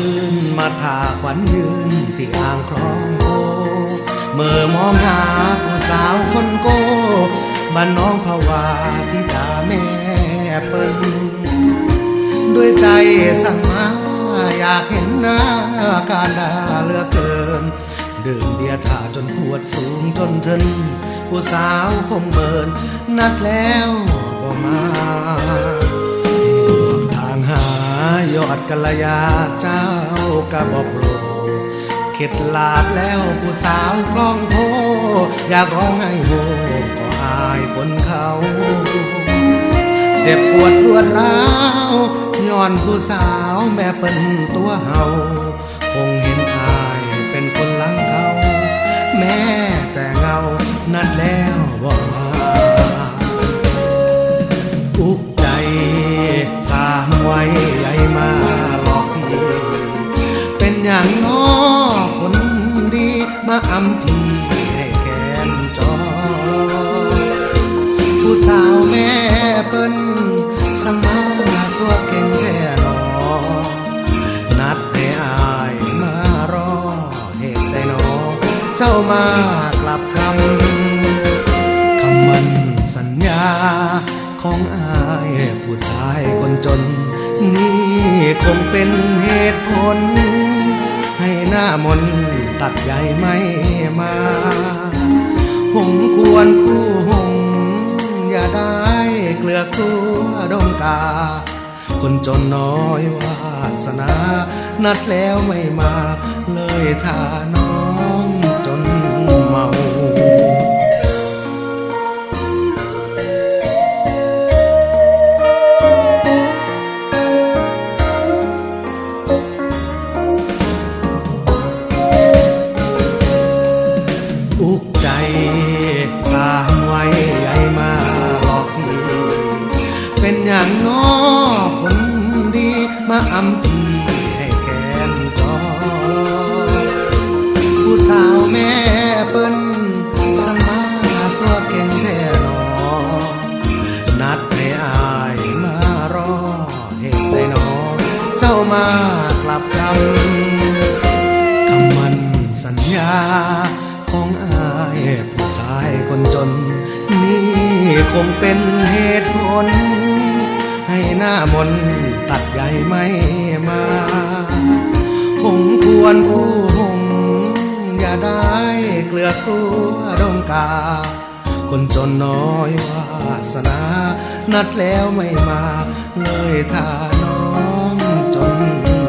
ืนมาทาขวัญยืนที่อ่างคลองโพเมื่อมองหาผู้สาวคนโก้บ้านน้องภาวาที่ตาแม่เปิ้นด้วยใจสั่งมาอยากเห็นหน้าการดาเลือเกิน ดื่มเบียร์ถ่าจนปวดสูงจนทนผู้สาวคงเบินนัดแล้วบ่มา อดกัลยาเจ้ากระบอกโลเข็ดลาบแล้วผู้สาวคล้องโพอยากร้องให้โฮก็อายคนเขา เจ็บปวดรวดร้าวย้อนผู้สาวแม่เป็นตัวเฮาคงเห็นอายเป็นคนหลังเขา แม่แต่เงานัดแล้ว เป็นอย่างน้อคนดีมาอำพีให้แกนจอ ผู้สาวแม่เปิ้นสมาตัวเก่งแท้หนอ นัดให้อายมารอเหตุใดนอ เจ้ามากลับคำคำมันสัญญาของอายผู้ชายคนจน นี่คงเป็นเหตุผล ให้หน้ามนตัดใยไม่มาหงควรคู่หงอย่าได้เกลือกตัวดงกา คนจนน้อยวาสนา นัดแล้วไม่มาเลยท่าน้อ อย่างน้อคนดี มาอำพีให้แกนจอผู้สาวแม่เปิ้นสมาตัวเก่งแท้หนอนัดให้อายมารอเหตุใดหนอเจ้ามากลับคำคำมันสัญญาของอายผู้ชายคนจน นี่คงเป็นเหตุผล หน้ามนตัดใหญ่ไม่มาหงควรคู่หงอย่าได้เกลือกลัวดงกา คนจนน้อยวาสนา นัดแล้วไม่มา เลยท่าน้องจน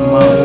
เมา